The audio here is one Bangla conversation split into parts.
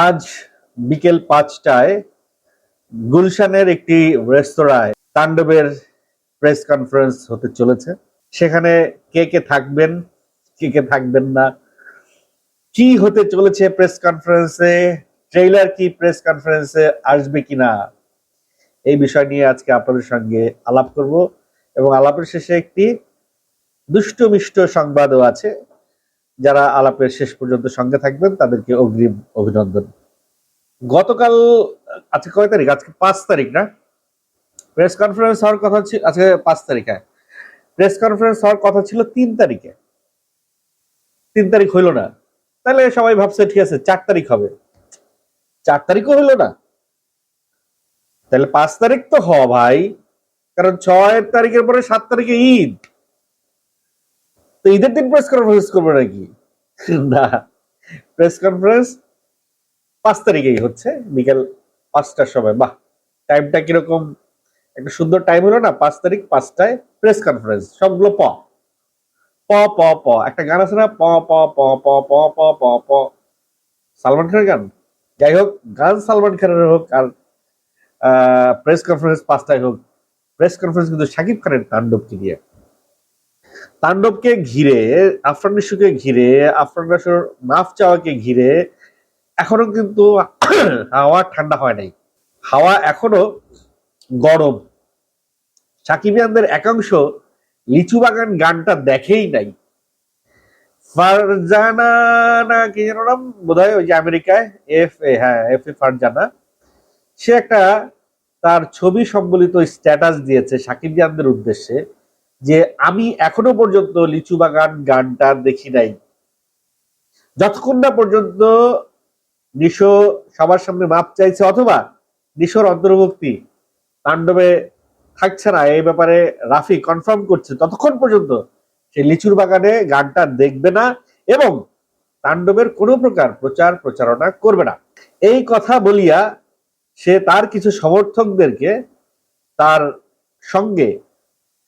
আজ বিকেল পাঁচটায় গুলশানের একটি রেস্তোরাঁয় তাণ্ডবের প্রেস কনফারেন্স হতে চলেছে। সেখানে কে কে থাকবেন, কে কে থাকবেন না, কি হতে চলেছে প্রেস কনফারেন্সে, ট্রেইলার কি প্রেস কনফারেন্সে আসবে কিনা, এই বিষয় নিয়ে আজকে আপনাদের সঙ্গে আলাপ করব। এবং আলাপের শেষে একটি দুষ্ট মিষ্ট সংবাদও আছে। যারা আলাপের শেষ পর্যন্ত সঙ্গে থাকবেন, তাদেরকে অগ্রিম অভিনন্দন। গতকাল, আজকে কয় তারিখ? আজকে পাঁচ তারিখ না? প্রেস কনফারেন্স হওয়ার কথা ছিল, আজকে পাঁচ তারিখে প্রেস কনফারেন্স হওয়ার কথা ছিল তিন তারিখে। তিন তারিখ হইল না। তাহলে সবাই ভাবছে, ঠিক আছে, চার তারিখ হবে। চার তারিখও হইল না। তাহলে পাঁচ তারিখ তো হ ভাই। কারণ ছয় তারিখের পরে সাত তারিখে ঈদ। তো ঈদের দিন প্রেস কনফারেন্স করবে নাকি? না। প্রেস কনফারেন্স পাঁচ তারিখেই হচ্ছে, বিকেল পাঁচটার সময়। বাহ টাইমটা কীরকম? একটা সুন্দর টাইম হলো না, পাঁচ তারিখ পাঁচটায় প্রেস কনফারেন্স সবগুলো প। প প প, একটা গান আছে না? প প প প প প প প। সালমান খানের গান? যাই হোক, গান সালমান খানের হোক আর প্রেস কনফারেন্স পাঁচটায় হোক। প্রেস কনফারেন্স কিন্তু শাকিব খানের তাণ্ডবকে নিয়ে তাণ্ডবকে ঘিরে, আফরান নিশুকে ঘিরে, আফরান নিশুর মাফ চাওয়াকে ঘিরে, এখনও কিন্তু হাওয়া ঠান্ডা হয় নাই। হাওয়া এখনও গরম। সাকিবিয়ানদের একাংশ লিচু বাগান গানটা দেখেই নাই। ফারজানা না, কি যেন নাম? বোধ হয় ওই যে আমেরিকায় এফ এ হ্যাঁ এফ এ ফারজানা। সে একটা তার ছবি সম্বলিত স্ট্যাটাস দিয়েছে সাকিবিয়ানদের উদ্দেশ্যে। যে আমি এখনও পর্যন্ত লিচু বাগান গানটা দেখি নাই। যতক্ষণ না পর্যন্ত নিশো সবার সামনে মাপ চাইছে অথবা নিশোর অন্তর্ভুক্তি তাণ্ডবে থাকছে না, এই ব্যাপারে রাফি কনফার্ম করছে, ততক্ষণ পর্যন্ত সে লিচুর বাগানে গানটা দেখবে না এবং তাণ্ডবের কোনো প্রকার প্রচার প্রচারণা করবে না। এই কথা বলিয়া সে তার কিছু সমর্থকদেরকে তার সঙ্গে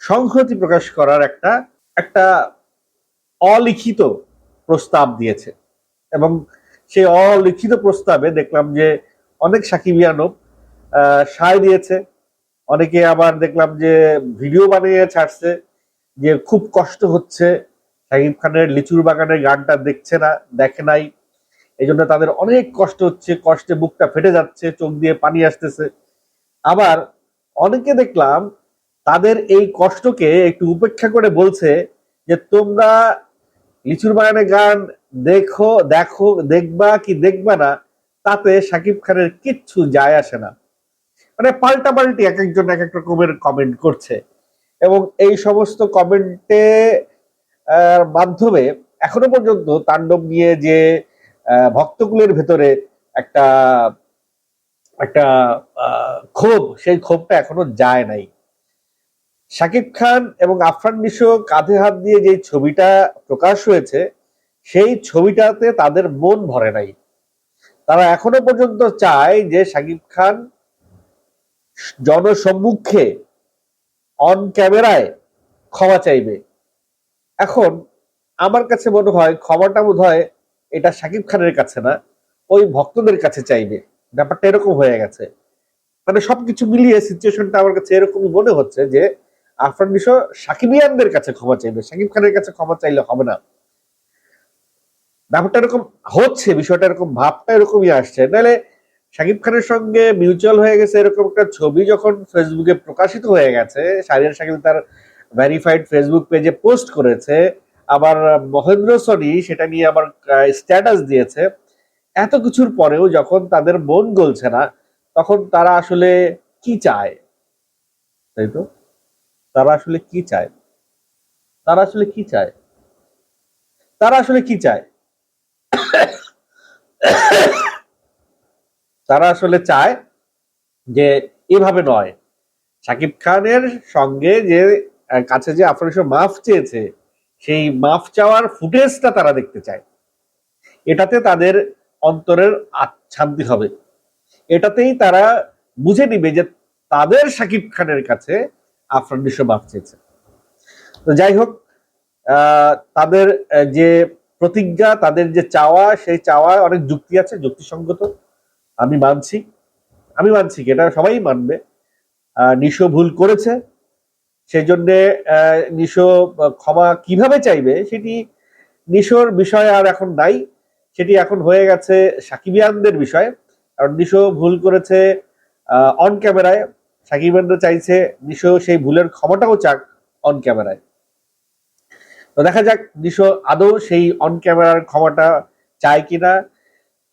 সংহতি প্রকাশ করার একটা একটা অলিখিত প্রস্তাব দিয়েছে। এবং সেই অলিখিত প্রস্তাবে দেখলাম যে অনেক সাকিবিয়ানব সায় দিয়েছে। অনেকে আবার দেখলাম যে ভিডিও বানিয়ে ছাড়ছে যে খুব কষ্ট হচ্ছে। শাকিব খানের লিচুর বাগানের গানটা দেখছে না, দেখে নাই। এই জন্য তাদের অনেক কষ্ট হচ্ছে, কষ্টে বুকটা ফেটে যাচ্ছে, চোখ দিয়ে পানি আসতেছে। আবার অনেকে দেখলাম তাদের এই কষ্টকে একটু উপেক্ষা করে বলছে যে, তোমরা লিচুর বাগানের গান দেখো দেখো, দেখবা কি দেখবা না, তাতে সাকিব খানের কিচ্ছু যায় আসে না। মানে পাল্টা পাল্টি এক একজন এক এক রকমের কমেন্ট করছে। এবং এই সমস্ত কমেন্টে মাধ্যমে এখনও পর্যন্ত তাণ্ডব নিয়ে যে ভক্তকুলের ভেতরে একটা একটা ক্ষোভ, সেই ক্ষোভটা এখনও যায় নাই। শাকিব খান এবং আফরান নিশো কাঁধে হাত দিয়ে যে ছবিটা প্রকাশ হয়েছে, সেই ছবিটাতে তাদের মন ভরে নাই। তারা এখনও পর্যন্ত চায় যে শাকিব খান জনসম্মুখে অন ক্যামেরায় ক্ষমা চাইবে। এখন আমার কাছে মনে হয় ক্ষমাটা বোধ হয় এটা শাকিব খানের কাছে না, ওই ভক্তদের কাছে চাইবে। ব্যাপারটা এরকম হয়ে গেছে। মানে সবকিছু মিলিয়ে সিচুয়েশনটা আমার কাছে এরকমই মনে হচ্ছে যে আফরান নিশো সাকিবিয়ানদের কাছে ক্ষমা চাইবে। শাকিব খানের কাছে ক্ষমা চাইলে হবে না। ব্যাপারটা এরকম হচ্ছে, বিষয়টা এরকম ভাবটা এরকমই আসছে। নাহলে শাকিব খানের সঙ্গে মিউচুয়াল হয়ে গেছে এরকম একটা ছবি যখন ফেসবুকে প্রকাশিত হয়ে গেছে সারিয়ার শাকিল তার ভেরিফাইড ফেসবুক পেজে পোস্ট করেছে, আবার মহেন্দ্র সনি সেটা নিয়ে আবার স্ট্যাটাস দিয়েছে। এত কিছুর পরেও যখন তাদের মন গলছে না, তখন তারা আসলে কি চায়? তাই তো? তারা আসলে কি চায়? তারা আসলে কি চায়? তারা আসলে কি চায়? তারা আসলে চায় যে এভাবে নয়। সাকিব খানের সঙ্গে যে কাছে যে আফরান মাফ চেয়েছে, সেই মাফ চাওয়ার ফুটেজটা তারা দেখতে চায়। এটাতে তাদের অন্তরের শান্তি হবে। এটাতেই তারা বুঝে নিবে যে তাদের সাকিব খানের কাছে আফরান নিশো মাফ চেয়েছে। তো যাই হোক তাদের যে প্রতিজ্ঞা, তাদের যে চাওয়া, সেই চাওয়ায় অনেক যুক্তি আছে, যুক্তিসঙ্গত। আমি মানছি। আমি মানছি এটা সবাই মানবে। নিশো ভুল করেছে। সেই জন্য নিশো ক্ষমা কীভাবে চাইবে, সেটি নিশোর বিষয় আর এখন নাই। সেটি এখন হয়ে গেছে সাকিবিয়ানদের বিষয়। কারণ নিশো ভুল করেছে অন ক্যামেরায় সাকিবিয়ানরা চাইছে নিশো সেই ভুলের ক্ষমাটাও চাক অন ক্যামেরায় তো দেখা যাক নিশো আদৌ সেই অন ক্যামেরার ক্ষমাটা চায় কিনা।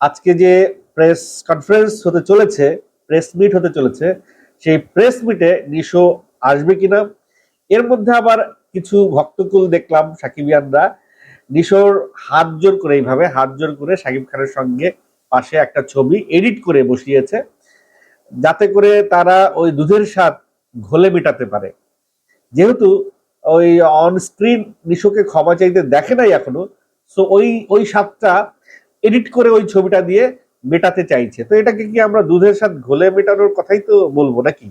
আজকে যে প্রেস কনফারেন্স হতে চলেছে প্রেস মিট হতে চলেছে, সেই প্রেস মিটে নিশো আসবে কিনা? এর মধ্যে আবার কিছু ভক্তকুল দেখলাম, সাকিবিয়ানরা। নিশোর হাত জোর করে এইভাবে, হাত জোর করে সাকিব খানের সঙ্গে পাশে একটা ছবি এডিট করে বসিয়েছে। যাতে করে তারা ওই দুধের স্বাদ ঘোলে মেটাতে পারে। যেহেতু ওই অন স্ক্রিন নিশোকে ক্ষমা চাইতে দেখে নাই এখনও সো ওই ওই স্বাদটা এডিট করে ওই ছবিটা দিয়ে মেটাতে চাইছে। তো এটাকে কি আমরা দুধের স্বাদ ঘোলে মেটানোর কথাই তো বলব নাকি?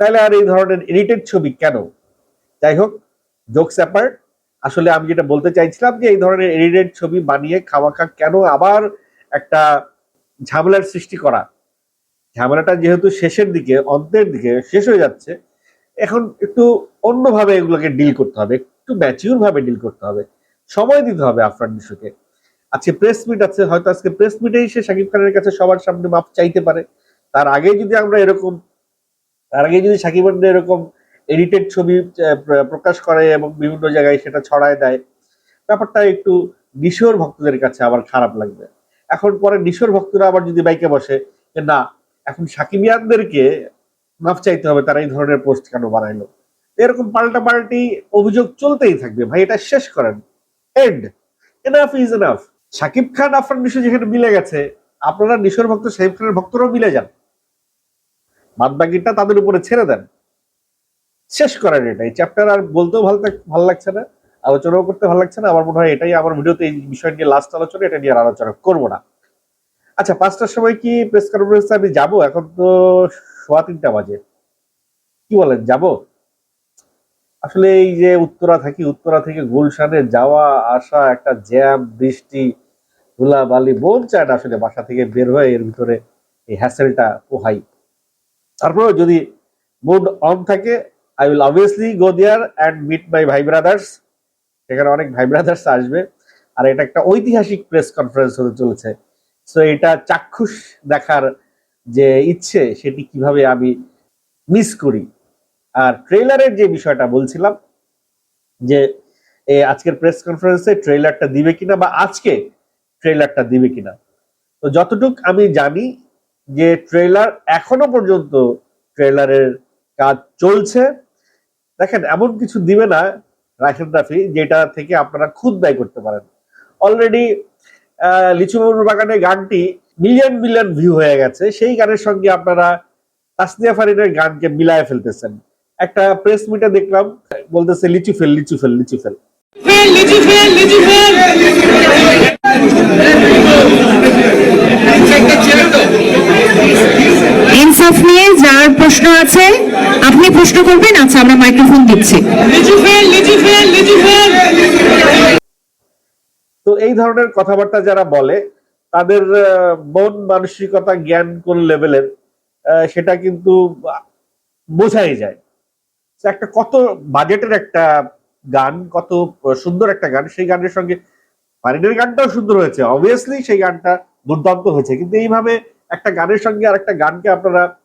তাহলে আর এই ধরনের এডিটেড ছবি কেন? যাই হোক জোকস অ্যাপার্ট আসলে আমি যেটা বলতে চাইছিলাম যে এই ধরনের এডিটেড ছবি বানিয়ে খাওয়াখা কেন আবার একটা ঝামেলার সৃষ্টি করা? ঝামেলাটা যেহেতু শেষের দিকে অন্তের দিকে শেষ হয়ে যাচ্ছে, এখন একটু অন্যভাবে এগুলোকে ডিল করতে হবে, একটু ম্যাচিউর ভাবে ডিল করতে হবে, সময় দিতে হবে আফরান নিশোকে আজকে প্রেস মিট আছে, হয়তো আজকে প্রেস মিটেই সে শাকিব খানের কাছে সবার সামনে মাপ চাইতে পারে। তার আগে যদি আমরা এরকম, তার আগে যদি খান এরকম এডিটেড ছবি প্রকাশ করে এবং বিভিন্ন জায়গায় সেটা ছড়ায় দেয়, ব্যাপারটা একটু নিশোর ভক্তদের কাছে আবার খারাপ লাগবে। এখন পরে নিশোর ভক্তরা আবার যদি বাইকে বসে না এখন সাকিবিয়ানদেরকে মাফ চাইতে হবে, তারা এই ধরনের পোস্ট কেন বানাইলো? এরকম পাল্টা পাল্টি অভিযোগ চলতেই থাকবে। ভাই, এটা শেষ করেন। And enough is enough Shakib Khan, Afran, Nisho যেখানে মিলে গেছে, আপনারা নিশোর ভক্ত, সাকিব খানের ভক্তরাও মিলে যান। বাদ বাকিটা তাদের উপরে ছেড়ে দেন। শেষ করেন এটা। এই চ্যাপ্টার আর বলতেও ভালো ভালো লাগছে না, আলোচনাও করতে ভালো লাগছে না। আমার মনে হয় এটাই আমার ভিডিওতে এই বিষয় নিয়ে লাস্ট আলোচনা, এটা নিয়ে আর আলোচনা করব না। আচ্ছা পাঁচটার সময় কি প্রেস কনফারেন্সে আমি যাব? এখন তো সোয়া তিনটা বাজে। কি বলেন, যাব? আসলে এই যে উত্তরা থাকি, উত্তরা থেকে গুলশানে যাওয়া, আসা, একটা জ্যাম, বৃষ্টি ধুলা বালি মন চায় না আসলে বাসা থেকে বের হয়ে এর ভিতরে এই হ্যাসেলটা পোহাই। তারপরেও যদি মুড অন থাকে I will obviously go there and meet my ভাই ব্রাদার্স সেখানে অনেক ভাই ব্রাদার্স আসবে। আর এটা একটা ঐতিহাসিক প্রেস কনফারেন্স হতে চলেছে। সো এটা চাক্ষুষ দেখার যে ইচ্ছে, সেটি কীভাবে আমি মিস করি? আর ট্রেলারের যে বিষয়টা বলছিলাম, যে আজকের প্রেস কনফারেন্সে ট্রেলারটা দিবে কিনা বা আজকে ট্রেলারটা দিবে কিনা? তো যতটুক আমি জানি যে ট্রেলার এখনও পর্যন্ত ট্রেলারের কাজ চলছে। দেখেন, এমন কিছু দিবে না রাখেন রাফি, যেটা থেকে আপনারা খুদ ব্যয় করতে পারেন। অলরেডি লিচু বাবুর বাগানে গানটি মিলিয়ন মিলিয়ন ভিউ হয়ে গেছে। সেই গানের সঙ্গে আপনারা তাসনিয়া ফারিনের গানকে মিলায় ফেলতেছেন। একটা প্রেস মিটে দেখলাম বলতেছে লিচু ফেল লিচু ফেল লিচু ফেল। ফেল লিচু ফেল লিচু ফেল। ইনসাফ নিয়ে যার প্রশ্ন আছে আপনি প্রশ্ন করবেন। আচ্ছা আমরা মাইক্রোফোন দিচ্ছি। লিচু ফেল লিচু ফেল লিচু ফেল। তো এই ধরনের কথাবার্তা যারা বলে, তাদের মন মানসিকতা জ্ঞান কোন লেভেলের সেটা কিন্তু বোঝাই যায়। একটা কত বাজেটের একটা গান, কত সুন্দর একটা গান, সেই গানের সঙ্গে পারিনের গানটাও সুন্দর হয়েছে। অবভিয়াসলি সেই গানটা দুর্দান্ত হয়েছে। কিন্তু এইভাবে একটা গানের সঙ্গে আর একটা গানকে আপনারা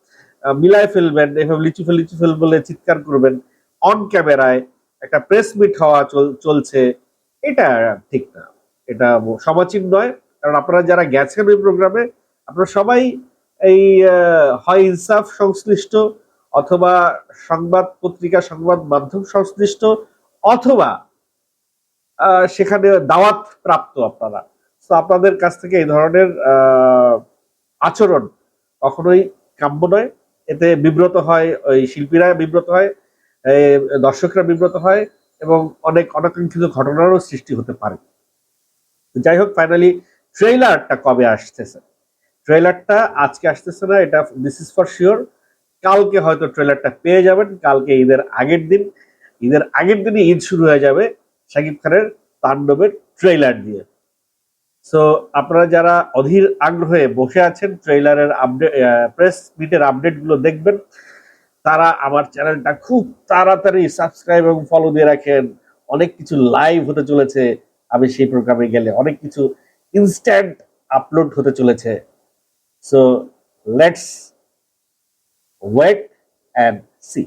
মিলায় ফেলবেন এভাবে লিচু ফেল লিচু ফেল বলে চিৎকার করবেন অন ক্যামেরায় একটা প্রেস মিট হওয়া চল- চলছে, এটা ঠিক না। এটা সমাচীন নয়। কারণ আপনারা যারা গেছেন ওই প্রোগ্রামে, আপনারা সবাই এই হয় ইনসাফ সংশ্লিষ্ট অথবা সংবাদ পত্রিকা, সংবাদ মাধ্যম সংশ্লিষ্ট অথবা সেখানে দাওয়াত প্রাপ্ত আপনারা। তো আপনাদের কাছ থেকে এই ধরনের আচরণ কখনোই কাম্য নয়। এতে বিব্রত হয় ওই শিল্পীরা, বিব্রত হয় দর্শকরা বিব্রত হয় এবং অনেক অনাকাঙ্ক্ষিত ঘটনারও সৃষ্টি হতে পারে। যাই হোক ফাইনালি ট্রেইলারটা কবে আসতেছে? ট্রেলারটা আজকে আসতেছে না, এটা দিস ইজ ফর শিওর কালকে হয়তো ট্রেলারটা পেয়ে যাবেন, কালকে ঈদের আগের দিন। ঈদের আগের দিনই ঈদ শুরু হয়ে যাবে শাকিব খানের তাণ্ডবের ট্রেলার দিয়ে সো আপনারা যারা অধীর আগ্রহে বসে আছেন ট্রেলারের আপডেট প্রেস মিটের আপডেটগুলো দেখবেন, তারা আমার চ্যানেলটা খুব তাড়াতাড়ি সাবস্ক্রাইব এবং ফলো দিয়ে রাখেন। অনেক কিছু লাইভ হতে চলেছে। আমি সেই প্রোগ্রামে গেলে অনেক কিছু ইনস্ট্যান্ট আপলোড হতে চলেছে। So let's wait and see